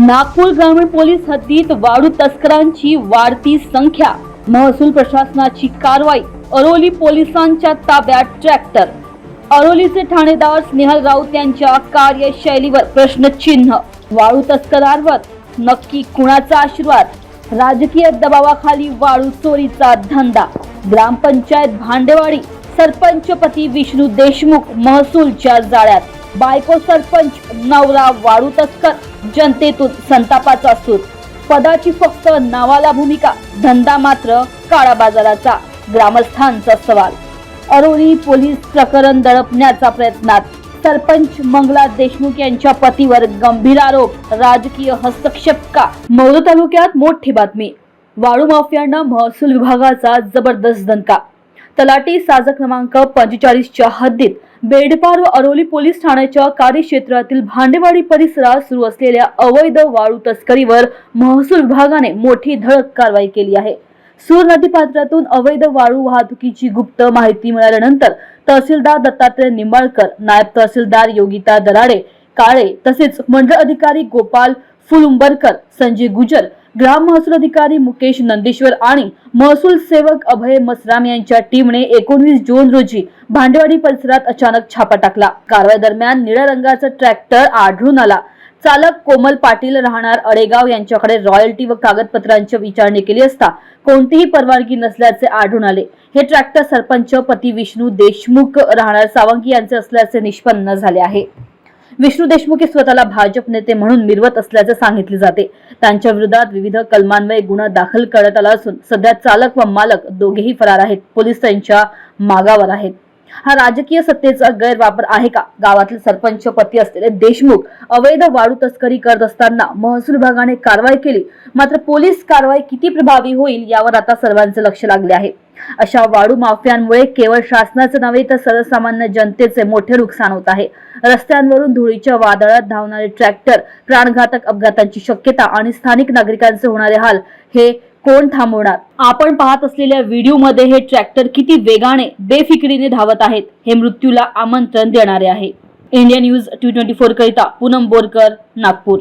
नागपूर ग्रामीण पोलीस हद्दीत वाळू तस्करांची वाढती संख्या. महसूल प्रशासनाची कारवाई अरोली पोलिसांच्या ताब्यात ट्रॅक्टर. अरोलीचे ठाणेदार स्नेहल राऊत यांच्या कार्यशैलीवर प्रश्नचिन्ह. वाळू तस्करांवर नक्की कुणाचा आशीर्वाद? राजकीय दबावाखाली वाळू चोरीचा धंदा. ग्रामपंचायत भांडेवाडी सरपंचपती विष्णू देशमुख महसूलच्या जाळ्यात. बायको सरपंच नवरा वाळू तस्कर जनतेतून संतापाचा सूर. पदाची फक्त नावाला भूमिका धंदा मात्र काळा बाजाराचा ग्रामस्थांचा सवाल. अरोली पोलीस प्रकरण दडपण्याचा प्रयत्नात सरपंच मंगला देशमुख यांच्या पतीवर गंभीर आरोप राजकीय हस्तक्षेप का मौद तालुक्यात मोठी बातमी. वाळू माफियांना महसूल विभागाचा जबरदस्त दणका. तलाठी साजा क्रमांक पंचेचाळीसच्या हद्दीत बेडपार व अरोली पोलीस ठाण्याच्या कार्यक्षेत्रातील भांडेवाडी परिसरात सुरू असलेल्या अवैध वाळू तस्करीवर महसूल विभागाने मोठी धडक कारवाई केली आहे. सूर नदीपात्रातून अवैध वाळू वाहतुकीची गुप्त माहिती मिळाल्यानंतर तहसीलदार दत्तात्रय निंबाळकर नायब तहसीलदार योगिता दराडे काळे तसेच मंडळ अधिकारी गोपाल फुलुंबरकर संजय गुजर ग्राम महसूल अधिकारी मुकेश नंदेश्वर आणि महसूल सेवक अभय मसराम यांच्या टीमने एकोणवीस जून रोजी भांडेवाडी परिसरात अचानक छापा टाकला. कारवाई दरम्यान निळ्या रंगाचा ट्रॅक्टर आढळून आला. चालक कोमल पाटील राहणार अडेगाव यांच्याकडे रॉयल्टी व कागदपत्रांची विचारणी केली असता कोणतीही परवानगी नसल्याचे आढळून आले. हे ट्रॅक्टर सरपंच पती विष्णू देशमुख राहणार सावंगी यांचे असल्याचे निष्पन्न झाले आहे. विष्णू देशमुख हे स्वतःला भाजप नेते म्हणून मिरवत असल्याचे सांगितले जाते. त्यांच्या विरोधात विविध कलमान्वये गुन्हा दाखल करण्यात आला असून सध्या चालक व मालक दोघेही फरार आहेत. पोलीस त्यांच्या मागावर आहेत. हा राजकीय सत्तेचा गैरवापर आहे का? गावातील सरपंच पती असलेले देशमुख अवैध वाळू तस्करी करत असताना महसूल विभागाने कारवाई केली. मात्र पोलीस कारवाई किती प्रभावी होईल यावर आता सर्वांचे लक्ष लागले आहे. अशा वाळू माफियांमुळे केवळ शासनाचं नव्हे तर सर्वसामान्य जनतेचे मोठे नुकसान होत आहे. रस्त्यांवरून धुळीच्या वादळात धावणारे ट्रॅक्टर प्राणघातक अपघातांची शक्यता आणि स्थानिक नागरिकांचे होणारे हाल हे कोण थांबवणार? आपण पाहत असलेल्या व्हिडिओमध्ये हे ट्रॅक्टर किती वेगाने बेफिकिरीने धावत आहेत हे मृत्यूला आमंत्रण देणारे आहे. India news T twenty four करिता पूनम बोरकर नागपूर.